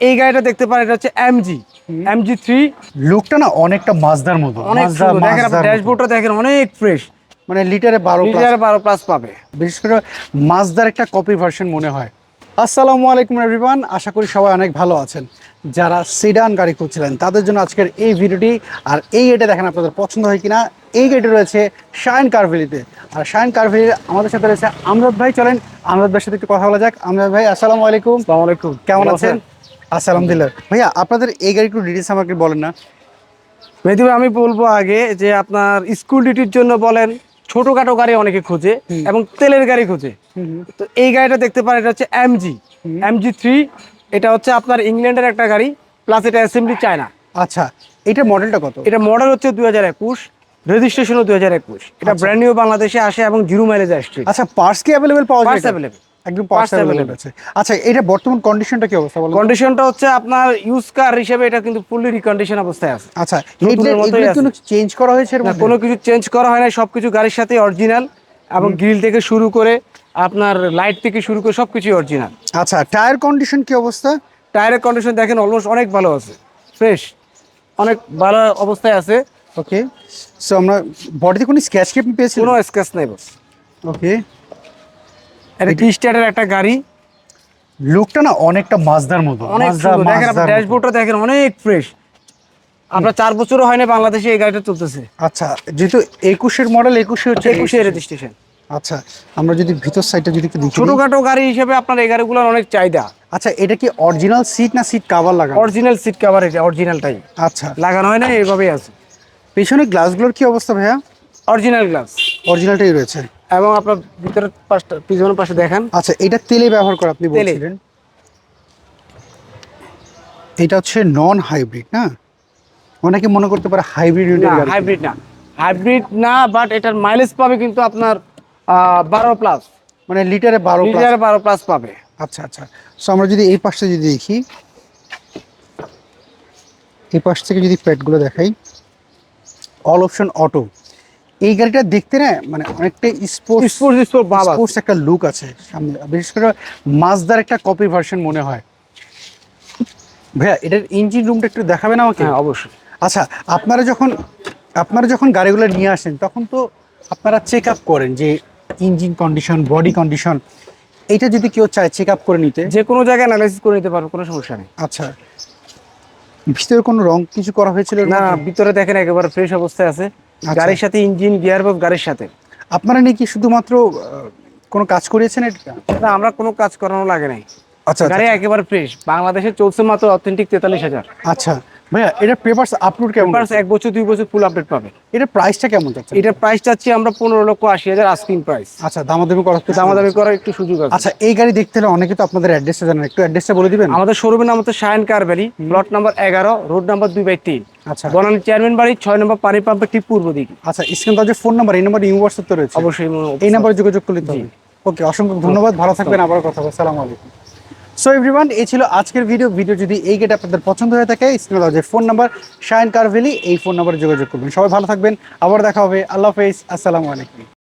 এই গাড়িটা দেখতে পারেন এটা হচ্ছে এমজি এমজি থ্রি লুকটা না অনেকটা মাজদার মতো অনেক দেখেন ড্যাশবোর্ডটা দেখেন অনেক ফ্রেশ মানে লিটারে বারো। লিটার বারো প্লাস পাবে। বিশেষ করে মাজদার একটা কপি ভার্সন মনে হয়। আসসালামু আলাইকুম এভরিওয়ান আশা করি সবাই অনেক ভালো আছেন। যারা সিডান গাড়ি খুঁজছিলেন তাদের জন্য আজকের এই ভিডিওটি আর এই এটা দেখেন আপনাদের পছন্দ হয় কিনা এই গাড়িটি রয়েছে শায়ন কারভেলিতে আর শায়ন কারভেলি আমাদের সাথে রয়েছে আমরাদ ভাই চলেন আমরাদ ভাইয়ের সাথে একটু কথা বলা যাক। আমরাদ ভাই আসসালামু আলাইকুম। আসসালামু আলাইকুম। কেমন আছেন? আচ্ছা আলহামদুলিল্লাহ। ভাইয়া আপনাদের এই গাড়ি একটু ডিটেলস আমাকে বলেন না। ভাই, আমি বলব আগে যে আপনার স্কুল ডিউটির জন্য বলেন ছোটখাটো গাড়ি অনেকে খোঁজে এবং তেলের গাড়ি খোঁজে। তো এই গাড়িটা দেখতে পারেন এটা হচ্ছে এমজি এমজি থ্রি এটা হচ্ছে আপনার ইংল্যান্ডের একটা গাড়ি প্লাস এটা অ্যাসেম্বলি চায়না। আচ্ছা এটার মডেলটা কত? এটা মডেল হচ্ছে দুই হাজার একুশ রেজিস্ট্রেশনও দুই হাজার একুশ। এটা ব্র্যান্ড নিউ বাংলাদেশে আসে এবং জিরো মাইলেজ আসছে। আচ্ছা পার্টস কি অ্যাভেলেবেল পাওয়া যায় এটা? একদম পার্টস আছে। আচ্ছা এটা বর্তমান কন্ডিশনটা কি অবস্থা বলেন কন্ডিশনটা হচ্ছে আপনার ইউজ কার হিসেবে এটা কিন্তু ফুললি রিকন্ডিশন অবস্থায় আছে। আচ্ছা এগুলো। কোনো চেঞ্জ করা হয়েছে এর মধ্যে? কোনো কিছু চেঞ্জ করা হয় না সবকিছু গাড়ির সাথে অরিজিনাল এবং গ্রিল থেকে শুরু করে আপনার লাইট থেকে শুরু করে সবকিছু অরিজিনাল আচ্ছা টায়ার কন্ডিশন কি অবস্থা? টায়ারের কন্ডিশন দেখেন অলমোস্ট অনেক ভালো আছে। ফ্রেশ অনেক ভালো অবস্থায় আছে। ওকে সো আমরা বডিতে কোনো স্ক্র্যাচ কি পেয়েছেন কোনো স্ক্র্যাচ নেই বস। ওকে এটা একটা গাড়ি। লুকটা না অনেকটা মাজদার মতো। অনেক দেখেন আপনার ড্যাশবোর্ডটা দেখেন অনেক ফ্রেশ আপনার চার বছরও হয় না বাংলাদেশে এই গাড়িটা চলতেছে। আচ্ছা যেহেতু একুশের মডেল একুশে হচ্ছে একুশে রেজিস্ট্রেশন আচ্ছা আমরা যদি ভিতর সাইডটা যদি একটু দেখি। ছোটখাটো গাড়ি হিসেবে আপনার এই গাড়িগুলোর অনেক চাহিদা। আচ্ছা এটা কি অরিজিনাল সিট না সিট কাভার লাগানো? অরিজিনাল সিট কভার এটা অরিজিনালটাই আচ্ছা। লাগানো হয় না এইভাবেই আছে। পেছনে গ্লাসগুলোর কি অবস্থা ভাইয়া? অরিজিনাল গ্লাস অরিজিনালটাই রয়েছে। এবং আপনার ভিতরের পাশটা পিছনের পাশে দেখেন। আচ্ছা এটা তেলে ব্যবহার করা আপনি। বলছিলেন? এটা হচ্ছে নন হাইব্রিড না? অনেকে মনে করতে পারে হাইব্রিড হাইব্রিড না। হাইব্রিড না বাট এটার মাইলেজ পাবে কিন্তু আপনার বারো প্লাস মানে লিটারে বারো। লিটারে বারো প্লাস পাবে। আচ্ছা আচ্ছা। সো আমরা যদি এই পাশটা যদি দেখি এই পাশ থেকে যদি প্যাডগুলো দেখাই অল অপশন অটো এই গাড়িটা দেখতে না মানে অনেকটা স্পোর্টস স্পোর্টস স্পোর্ট বাবা। স্পোর্টস একটা লুক আছে সামনে। বিশেষ করে মাজদার একটা কপি ভার্সন মনে হয়। ভাইয়া এটার ইঞ্জিন রুমটা একটু দেখাবেন আমাকে? হ্যাঁ অবশ্যই। আচ্ছা আপনারা যখন আপনারা যখন গাড়িগুলো নিয়ে আসেন তখন তো আপনারা চেক আপ করেন যে ইঞ্জিন কন্ডিশন বডি কন্ডিশন এটা যদি কেউ চায় চেক আপ করে নিতে? যে কোনো জায়গায় অ্যানালাইসিস করে নিতে পারবে কোনো সমস্যা নেই। আচ্ছা। ভিতরে কোনো রং কিছু করা হয়েছিল না ভিতরে দেখেন একেবারে ফ্রেশ অবস্থায় আছে। গাড়ির সাথে ইঞ্জিন গিয়ার বক্স গাড়ির সাথে। আপনারা নাকি শুধুমাত্র কোনো কাজ করিয়েছেন এটা আমরা কোনো কাজ করানো লাগে নাই। আচ্ছা গাড়ি আচ্ছা, একেবারে ফ্রেশ বাংলাদেশে চলছে মাত্র অথেন্টিক তেতাল্লিশ হাজার। আচ্ছা। ভাইয়া এটা পেপারস আপলোড কেমন Papers এক বছর দুই বছর ফুল আপডেট পাবে। এটা প্রাইসটা কেমন যাচ্ছে? এটার প্রাইস চাচ্ছি আমরা পনেরো লক্ষ আশি হাজার আস্কিং প্রাইস আচ্ছা দামাদামি করা হচ্ছে দামাদামি করার একটু সুযোগ আছে। আচ্ছা এই গাড়ি দেখতে হলে অনেকে তো আপনাদের অ্যাড্রেসটা জানেন। একটু অ্যাড্রেসটা বলে দিবেন? আমাদের শোরুমের নাম হচ্ছে Shayan car valley plot number এগারো রোড নাম্বার দুই বাই তিন। আচ্ছা। বনানী চেয়ারম্যান বাড়ি ছয় নম্বর পানি পাম্পের ঠিক পূর্ব দিকে। আচ্ছা স্ক্রিন যে ফোন নাম্বার এই নাম্বার ইউ হোয়াটসঅ্যাপ তো রয়েছে। অবশ্যই এই নাম্বারে যোগাযোগ করলে তো ওকে অসংখ্য ধন্যবাদ। ভালো থাকবেন আবার কথা হবে। সালাম আলাইকুম। সো এভরিওয়ান এই ছিল আজকের ভিডিও ভিডিও যদি এই গেট আপনাদের পছন্দ হয়ে থাকে স্ক্রিনে যে ফোন নাম্বার শাইন কারভেলি এই ফোন নাম্বারে যোগাযোগ করবেন। সবাই ভালো থাকবেন। আবার দেখা হবে। আল্লাহ হাফেজ। আসসালামু আলাইকুম।